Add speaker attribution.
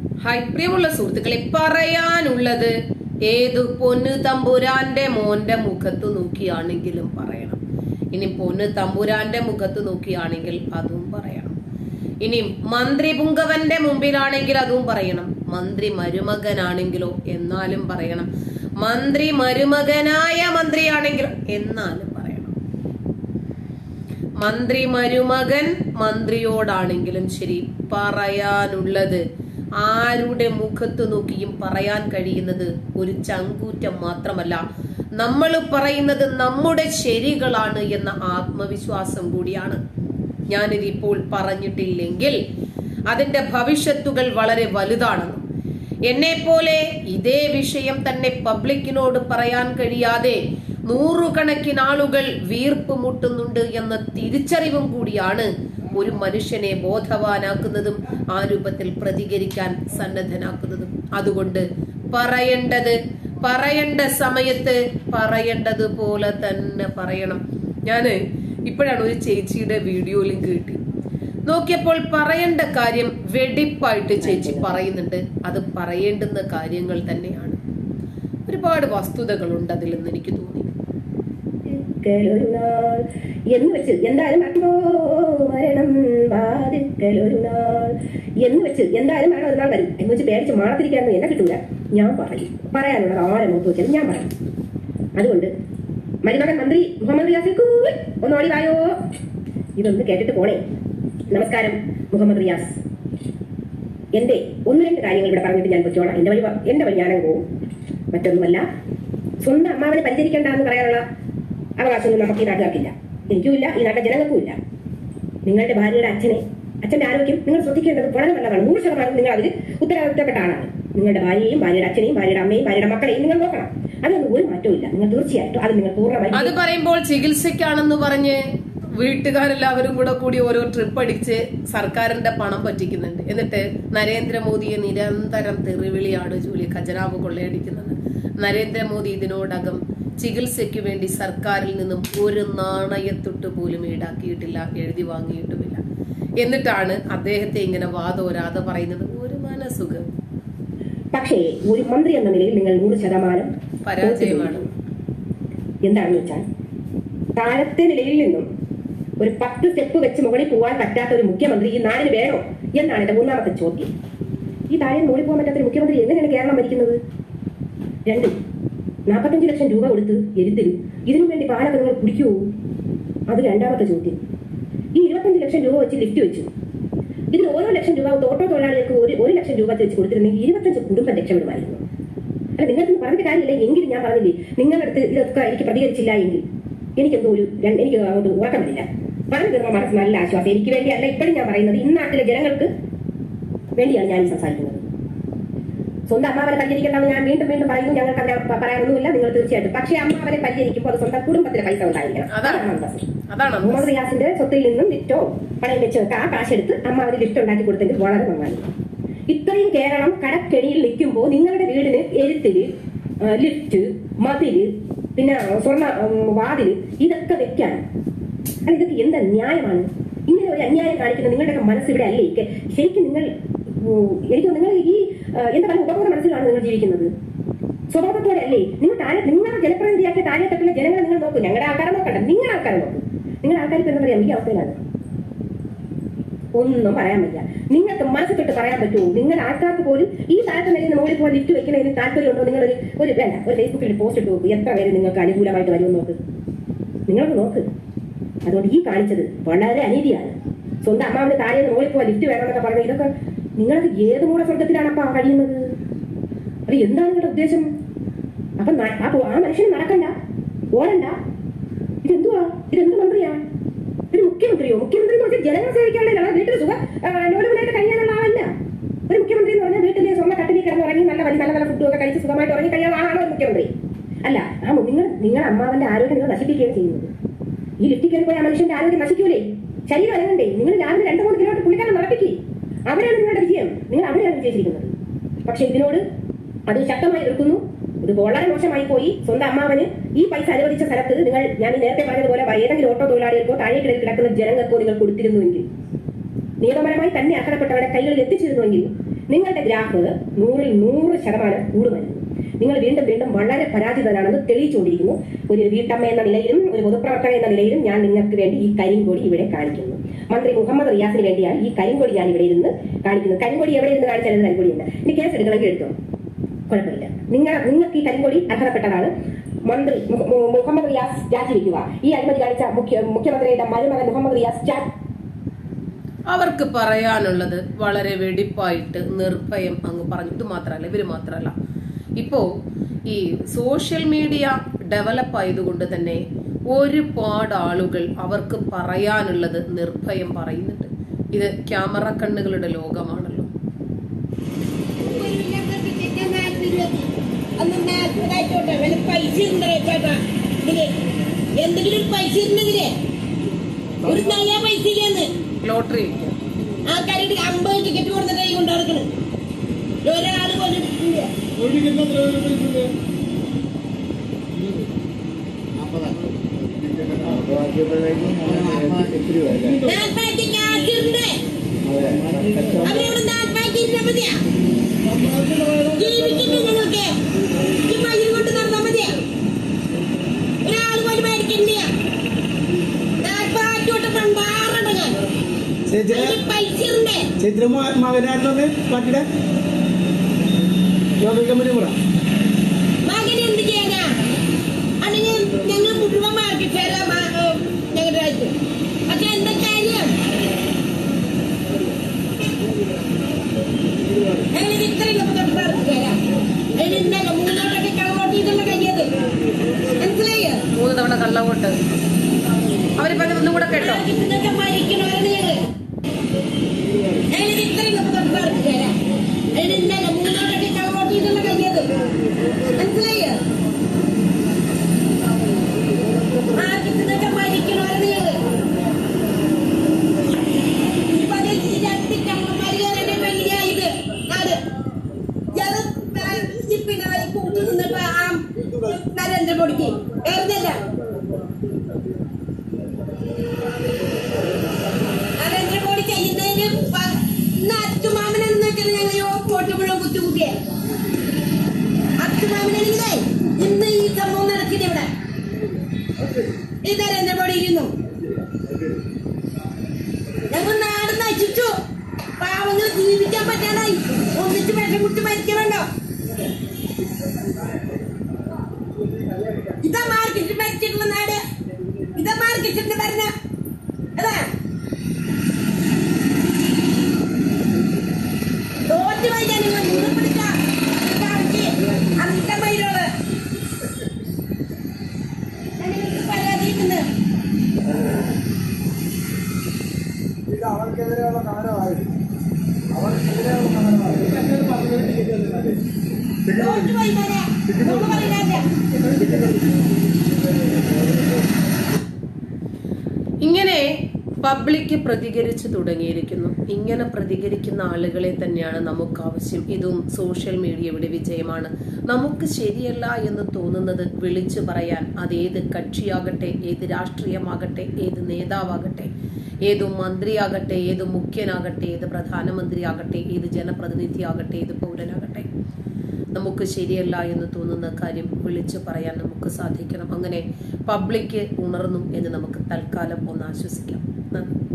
Speaker 1: Hi പ്രിയമുള്ള സുഹൃത്തുക്കളെ പറയാനുള്ളത് ഏത് പൊന്നു തമ്പുരാന്റെ മോന്റെ മുഖത്ത് നോക്കിയാണെങ്കിലും പറയണം. ഇനി പൊന്നു തമ്പുരാന്റെ മുഖത്ത് നോക്കിയാണെങ്കിൽ അതും പറയണം. ഇനി മന്ത്രി പുങ്കവന്റെ മുമ്പിലാണെങ്കിൽ അതും പറയണം. മന്ത്രി മരുമകനാണെങ്കിലോ എന്നാലും പറയണം. മന്ത്രി മരുമകനായ മന്ത്രിയാണെങ്കിലോ എന്നാലും പറയണം. മന്ത്രി മരുമകൻ മന്ത്രിയോടാണെങ്കിലും ശരി പറയാനുള്ളത് ആരുടെ മുഖത്ത് നോക്കിയും പറയാൻ കഴിയുന്നത് ഒരു ചങ്കൂറ്റം മാത്രമല്ല. നമ്മൾ പറയുന്നത് നമ്മുടെ ശരികളാണ് എന്ന ആത്മവിശ്വാസം കൂടിയാണ്. ഞാനിതിപ്പോൾ പറഞ്ഞിട്ടില്ലെങ്കിൽ അതിന്റെ ഭവിഷ്യത്തുകൾ വളരെ വലുതാണ് എന്നെ പോലെ ഇതേ വിഷയം തന്നെ പബ്ലിക്കിനോട് പറയാൻ കഴിയാതെ നൂറുകണക്കിന് ആളുകൾ വീർപ്പ് മുട്ടുന്നുണ്ട് എന്ന തിരിച്ചറിവും കൂടിയാണ് ഒരു മനുഷ്യനെ ബോധവാനാക്കുന്നതും ആ രൂപത്തിൽ പ്രതികരിക്കാൻ സന്നദ്ധനാക്കുന്നതും. അതുകൊണ്ട് പറയേണ്ടത് പറയേണ്ട സമയത്ത് പറയേണ്ടതുപോലെ തന്നെ പറയണം. ഞാൻ ഇപ്പോഴാണ് ഒരു ചേച്ചിയുടെ വീഡിയോയിലും കേട്ടി. നോക്കിയപ്പോൾ പറയേണ്ട കാര്യം വെടിപ്പായിട്ട് ചേച്ചി പറയുന്നുണ്ട്. അത് പറയേണ്ടുന്ന കാര്യങ്ങൾ തന്നെയാണ്. ഒരുപാട് വസ്തുതകളുണ്ട് അതിലെന്ന് എനിക്ക് തോന്നി.
Speaker 2: എന്ന് വെച്ച് എന്തായാലും മരണോ മരണം ബാധിക്കലൊരു നാൾ. എന്ന് വെച്ച് എന്തായാലും മരണം ഒരു നാൾ വരും. എന്ന് വെച്ച് പേടിച്ച് മാളത്തിരിക്കാനൊന്നും എന്നെ കിട്ടൂല. ഞാൻ പറയും. പറയാനുള്ളത് ആരെ മുഖത്ത് വെച്ചാലും ഞാൻ പറയും. അതുകൊണ്ട് മരുമകൻ മന്ത്രി മുഹമ്മദ് കൂയ് ഒന്ന് ഓടി വായോ. ഇതൊന്ന് കേട്ടിട്ട് പോണേ. നമസ്കാരം മുഹമ്മദ് റിയാസ്. എന്റെ ഒന്ന് രണ്ട് കാര്യങ്ങൾ ഇവിടെ പറഞ്ഞിട്ട് ഞാൻ കൊച്ചോളാം എന്റെ വഴി എന്റെ വഴി ഞാനങ്ങ് പോവും. മറ്റൊന്നുമല്ല. സ്വന്തം അമ്മാവനെ പരിചരിക്കേണ്ട എന്ന് പറയാനുള്ള അവകാശമൊന്നും നമുക്ക് ഈ നാട്ടുകാർക്കില്ല. എനിക്കും ഇല്ല ഈ നാട്ടിലെ ജനങ്ങൾക്കും ഇല്ല. നിങ്ങളുടെ ഭാര്യയുടെ അച്ഛനെ അച്ഛന്റെ ആരോഗ്യം നിങ്ങൾ ശ്രദ്ധിക്കേണ്ടത് വളരെ നല്ലതാണ്. നൂറ് ശതമാനം നിങ്ങൾ അതിൽ ഉത്തരവാദിത്തപ്പെട്ട ആളാണ്. നിങ്ങളുടെ ഭാര്യയും ഭാര്യയുടെ അച്ഛനെയും ഭാര്യയുടെ അമ്മയും ഭാര്യയുടെ മക്കളെയും നിങ്ങൾ നോക്കണം. അതിനൊന്നും ഒരു മാറ്റവും ഇല്ല. നിങ്ങൾ തീർച്ചയായിട്ടും അത് നിങ്ങൾ പൂർണമായി
Speaker 1: അത് പറയുമ്പോൾ ചികിത്സയ്ക്കാണെന്ന് പറഞ്ഞ് വീട്ടുകാരെല്ലാവരും കൂടെ കൂടി ഓരോ ട്രിപ്പ് അടിച്ച് സർക്കാരിന്റെ പണം പറ്റിക്കുന്നുണ്ട്. എന്നിട്ട് നരേന്ദ്രമോദിയെ നിരന്തരം തെറിവിളിയാണ് ജൂലി ഖജനാവ് കൊള്ളയടിക്കുന്നത്. നരേന്ദ്രമോദി ഇതിനോടകം ചികിത്സയ്ക്ക് വേണ്ടി സർക്കാരിൽ നിന്നും ഒരു നാണയത്തൊട്ട് പോലും ഈടാക്കിയിട്ടില്ല എഴുതി വാങ്ങിയിട്ടുമില്ല. എന്നിട്ടാണ് അദ്ദേഹത്തെ ഇങ്ങനെ വാദോരാതെ പറയുന്നത്. ഒരു മനസുഖം
Speaker 2: പക്ഷേ ഒരു മന്ത്രി എന്ന നിലയിൽ നിങ്ങൾ നൂറ് ശതമാനം
Speaker 1: പരാജയമാണ്.
Speaker 2: എന്താണെന്ന് വെച്ചാൽ താഴത്തെ നിലയിൽ നിന്നും ഒരു പത്ത് സ്റ്റെപ്പ് വെച്ച് മുകളിൽ പോകാൻ പറ്റാത്ത ഒരു മുഖ്യമന്ത്രി ഈ നാടിന് വേണോ എന്നാണ് എന്റെ മൂന്നാമത്തെ ചോദ്യം. ഈ താഴെ മുകളിൽ പോകാൻ പറ്റാത്ത ഒരു മുഖ്യമന്ത്രി എങ്ങനെയാണ് കേരളം ഭരിക്കുന്നത്? രണ്ട്. നാൽപ്പത്തഞ്ച് ലക്ഷം രൂപ കൊടുത്ത് എരുത്തരും ഇതിനു വേണ്ടി പാലൊക്കെ നിങ്ങൾ കുടിക്കുവോ? അത് രണ്ടാമത്തെ ചോദ്യം. ഈ ഇരുപത്തഞ്ച് ലക്ഷം രൂപ വെച്ച് ലിഫ്റ്റ് വെച്ചു. ഇതിന് ഓരോ ലക്ഷം രൂപ ഓട്ടോ തൊഴിലാളികൾക്ക് ഒരു ഒരു ലക്ഷം രൂപ വെച്ച് കൊടുത്തിരുന്നെങ്കിൽ ഇരുപത്തഞ്ച് കുടുംബം രക്ഷപ്പെടുമായിരുന്നു. അല്ല നിങ്ങൾക്ക് പറഞ്ഞിട്ട് കാര്യമില്ല. എങ്കിലും ഞാൻ പറഞ്ഞില്ലേ നിങ്ങളുടെ അടുത്ത് ഇതൊക്കെ എനിക്ക് പ്രതികരിച്ചില്ല എങ്കിൽ എനിക്കെന്തോ ഒരു എനിക്ക് അങ്ങോട്ട് ഉറക്കം പറഞ്ഞു തീർന്ന മനസ്സ് നല്ല ആശ്വാസം. എനിക്ക് വേണ്ടിയല്ല ഇപ്പോഴും ഞാൻ പറയുന്നത്. ഇന്നാട്ടിലെ നാട്ടിലെ ജനങ്ങൾക്ക് വേണ്ടിയാണ് ഞാൻ സംസാരിക്കുന്നത്. സ്വന്തം അമ്മ അവരെ പരിചരിക്കണ്ടെന്ന് ഞാൻ വീണ്ടും വീണ്ടും പറയുന്നു. ഞങ്ങൾക്ക് അങ്ങനെ പ- പറയാനൊന്നുമില്ല. നിങ്ങൾ തീർച്ചയായിട്ടും. പക്ഷേ അവരെ പരിചരിക്കുമ്പോൾ അത് സ്വന്തം കുടുംബത്തിലെ പൈസ ഉണ്ടായിരിക്കണം.
Speaker 1: അതാണ്.
Speaker 2: റിയാസിന്റെ സ്വത്തിൽ നിന്നും ലിഫ്റ്റോ പണയം വെച്ച് ആ കാശെടുത്ത് അവർ ലിഫ്റ്റ് ഉണ്ടാക്കി കൊടുത്തെങ്കിൽ വളരെ നന്നായി ഇത്രയും കേരളം കടക്കെണിയിൽ നിൽക്കുമ്പോൾ നിങ്ങളുടെ വീടിന് എഴുത്തിൽ ലിഫ്റ്റ് മതിൽ പിന്നെ സ്വർണ വാതിൽ ഇതൊക്കെ വെക്കാൻ അല്ല ഇതൊക്കെ എന്താ ന്യായമാണ് ഇങ്ങനെ ഒരു അന്യായം കാണിക്കുന്ന നിങ്ങളുടെയൊക്കെ മനസ്സ് ഇവിടെ അല്ലേ? ശരിക്കും നിങ്ങൾ എനിക്ക് നിങ്ങൾ ഈ ആ, എന്താ പറയുക ഉപബോധ മനസ്സിലാണ് നിങ്ങൾ ജീവിക്കുന്നത്. സ്വഭാവത്തോടെ അല്ലേ നിങ്ങൾ താഴെ നിങ്ങളുടെ ജനപ്രതിനിധിയാക്കിയ താഴെ ജനങ്ങളെ നിങ്ങൾ നോക്കും. ഞങ്ങളുടെ ആൾക്കാരെ നോക്കണ്ട. നിങ്ങളുടെ ആൾക്കാരെ നോക്കും. നിങ്ങളുടെ ആൾക്കാർക്ക് എന്താ പറയാ? ഈ അവസ്ഥയിലാണ്. ഒന്നും പറയാൻ പറ്റില്ല നിങ്ങൾക്ക് മനസ്സിൽ മനസ്സിട്ട് പറയാൻ പറ്റുമോ? നിങ്ങൾ ആൾക്കാർക്ക് പോലും ഈ താഴത്തെ നിലയിൽ മുകളിൽ പോയി ലിഫ്റ്റ് വെക്കുന്നതിന് താല്പര്യമുണ്ടോ? നിങ്ങൾ ഒരു ഒരു വേണ്ട ഒരു ഫേസ്ബുക്കിൽ പോസ്റ്റ് ഇട്ട് നോക്ക്. എത്ര പേര് നിങ്ങൾക്ക് അനുകൂലമായിട്ട് വരുമെന്ന് നോക്ക്. നിങ്ങളൊന്ന് നോക്ക്. അതുകൊണ്ട് ഈ കാണിച്ചത് വളരെ അനീതിയാണ്. സ്വന്തം അമ്മാവിന്റെ താഴെ മുകളിൽ പോയി ലിഫ്റ്റ് വേണമെന്നൊക്കെ പറഞ്ഞു ഇതൊക്കെ നിങ്ങൾക്ക് ഏത് മൂലസ്വർഗത്തിലാണ് അപ്പൊ കഴിയുന്നത്? അത് എന്താണ് നിങ്ങളുടെ ഉദ്ദേശം? അപ്പൊ അപ്പൊ ആ മനുഷ്യന് നടക്കണ്ട. ഓടണ്ട ഇതെന്തുവാ? ഇതെന്ത് മന്ത്രിയാ? ഒരു മുഖ്യമന്ത്രിയോ? മുഖ്യമന്ത്രി എന്ന് പറഞ്ഞാൽ ജനങ്ങൾ സേവിക്കാനുള്ള വീട്ടിൽ സുഖ ലോലവിലായിട്ട് കഴിയാനുള്ള ആളല്ല. ഒരു മുഖ്യമന്ത്രി എന്ന് പറഞ്ഞാൽ വീട്ടിലെ സ്വന്തം കിടന്ന് ഉറങ്ങി നല്ല വലിയ നല്ല നല്ല ഫുഡൊക്കെ കഴിച്ച് സുഖമായിട്ട് ഉറങ്ങി കഴിയാൻ ആളാണോ ഒരു മുഖ്യമന്ത്രി. അല്ല ആ നിങ്ങൾ നിങ്ങളുടെ അമ്മാവന്റെ ആരോഗ്യം നിങ്ങൾ നശിപ്പിക്കുകയാണ് ചെയ്യുന്നത്. ഈ ലിഫ്റ്റിൽ പോയ ആ മനുഷ്യന്റെ ആരോഗ്യം നശിക്കൂലേ? ശരീരം അനങ്ങണ്ടേ? നിങ്ങൾ രാവിലെ രണ്ട് മൂന്ന് കിലോമീറ്റർ പുള്ളിക്കാരൻ നടപ്പിക്കേ നിങ്ങൾ വിജയിച്ചിരിക്കുന്നത് പക്ഷെ ഇതിനോട് അത് ശക്തമായി എതിർക്കുന്നു. ഇത് വളരെ മോശമായി പോയി. സ്വന്തം അമ്മാവന് ഈ പൈസ അനുവദിച്ച സ്ഥലത്ത് നിങ്ങൾ ഞാൻ നേരത്തെ പറഞ്ഞതുപോലെ ഏതെങ്കിലും ഓട്ടോ തൊഴിലാളികൾക്കോ താഴേക്കിടയിൽ കിടക്കുന്ന ജനങ്ങൾക്കോ നിങ്ങൾ കൊടുത്തിരുന്നുവെങ്കിൽ നിയമപരമായി തന്നെ അർഹതപ്പെട്ടവരുടെ കൈകളിൽ എത്തിച്ചിരുന്നുവെങ്കിൽ നിങ്ങളുടെ ഗ്രാഫ് നൂറിൽ നൂറ് ശതമാനം കൂടുമായിരുന്നു. നിങ്ങൾ വീണ്ടും വീണ്ടും വളരെ പരാജിതരാണെന്ന് തെളിയിച്ചുകൊണ്ടിരിക്കുന്നു. ഒരു വീട്ടമ്മ എന്ന നിലയിലും ഒരു പൊതുപ്രവർത്തകൻ എന്ന നിലയിലും ഞാൻ നിങ്ങൾക്ക് വേണ്ടി ഈ കരിങ്കൊടി ഇവിടെ കാണിക്കുന്നു. മന്ത്രി മുഹമ്മദ് റിയാസിന് വേണ്ടിയാണ് ഈ കരിങ്കൊടി ഞാൻ ഇവിടെ ഇരുന്ന് കാണിക്കുന്നത്. കരിങ്കൊടി എവിടെ ഇരുന്ന് കാണിച്ചാലും കരിങ്കൊടി ഉണ്ട് ഇനി കേസ് എടുക്കണമെങ്കിൽ എടുത്തോ? കുഴപ്പമില്ല. നിങ്ങൾ നിങ്ങൾക്ക് ഈ കരിങ്കൊടി അർഹതപ്പെട്ടതാണ്. മന്ത്രി മുഹമ്മദ് റിയാസ് രാജിവെക്കുക. ഈ അനുമതി കാണിച്ച മുഖ്യ മുഖ്യമന്ത്രിയുടെ മരുമകൻ മുഹമ്മദ് റിയാസ്
Speaker 1: അവർക്ക് പറയാനുള്ളത് വളരെ വെടിപ്പായിട്ട് നിർഭയം അങ്ങ് പറഞ്ഞിട്ട് മാത്രമല്ല ഇവർ മാത്രമല്ല. ഇപ്പോ ഈ സോഷ്യൽ മീഡിയ ഡെവലപ്പ് ആയതുകൊണ്ട് തന്നെ ഒരുപാട് ആളുകൾ അവർക്ക് പറയാനുള്ളത് നിർഭയം പറയുന്നുണ്ട്. ഇത് ക്യാമറ കണ്ണുകളുടെ ലോകമാണല്ലോ.
Speaker 3: എന്തെങ്കിലും ഒരു പൈസ ഇരുന്നതിൽ ഒരു നയ പൈസ ഇല്ലെന്ന്.
Speaker 1: ലോട്ടറി
Speaker 3: ആൾക്കാരുടെ അമ്പത് ടിക്കറ്റ് കൊടുത്തിട്ടായി കൊണ്ടു ഒരാൾ പോലും ജീവിക്കുന്നു നിങ്ങൾക്ക് ഈ മയിൽ കൊണ്ട് നടന്നാ മതിയാ. ഒരാൾ പോലും മേടിക്കണ്ട പൈസ ഇരുന്നേ
Speaker 4: ചേച്ചിയുടെ മകനായിരുന്നു പറ.
Speaker 1: മൂന്ന് തവണ കള്ളവോട്ട്. അവർ പറഞ്ഞത് ഒന്നും കൂടെ കേട്ടോ.
Speaker 3: നരേന്ദ്രമോദിക്ക് വേറെയല്ല നരേന്ദ്രമോദി ചെയ്യുന്നതിന് ഇന്ന് അച്ചുമാമൻ എന്നൊക്കെ ഞങ്ങൾ വോട്ട് മുഴുവൻ കുത്തുകൂട്ടിയേ അച്ചുമാമനാണെങ്കിലേ ഇന്ന് ഈ സംഭവം നടക്കില്ല ഇവിടെ. ഈ നരേന്ദ്രമോദി ഇരുന്നു? ഇതാ മാർക്കറ്റ് മരിച്ചിട്ടുള്ള നാട്. ഇതാ മാർക്കറ്റിന്റെ ഭരണ
Speaker 1: ഇങ്ങനെ പബ്ലിക് പ്രതികരിച്ചു തുടങ്ങിയിരിക്കുന്നു. ഇങ്ങനെ പ്രതികരിക്കുന്ന ആളുകളെ തന്നെയാണ് നമുക്ക് ആവശ്യം ഇതും സോഷ്യൽ മീഡിയയുടെ വിജയമാണ്. നമുക്ക് ശരിയല്ല എന്ന് തോന്നുന്നത് വിളിച്ചു പറയാൻ അത് ഏത് കക്ഷിയാകട്ടെ ഏത് രാഷ്ട്രീയമാകട്ടെ ഏത് നേതാവാകട്ടെ ഏത് മന്ത്രിയാകട്ടെ ഏത് മുഖ്യനാകട്ടെ ഏത് പ്രധാനമന്ത്രിയാകട്ടെ ഏത് ജനപ്രതിനിധിയാകട്ടെ ഏത് പൗരനാകട്ടെ. നമുക്ക് ശരിയല്ല എന്ന് തോന്നുന്ന കാര്യം വിളിച്ചു പറയാൻ നമുക്ക് സാധിക്കണം. അങ്ങനെ പബ്ലിക് ഉണർന്നു എന്ന് നമുക്ക് തൽക്കാലം ഒന്ന് ആശ്വസിക്കാം. നന്ദി.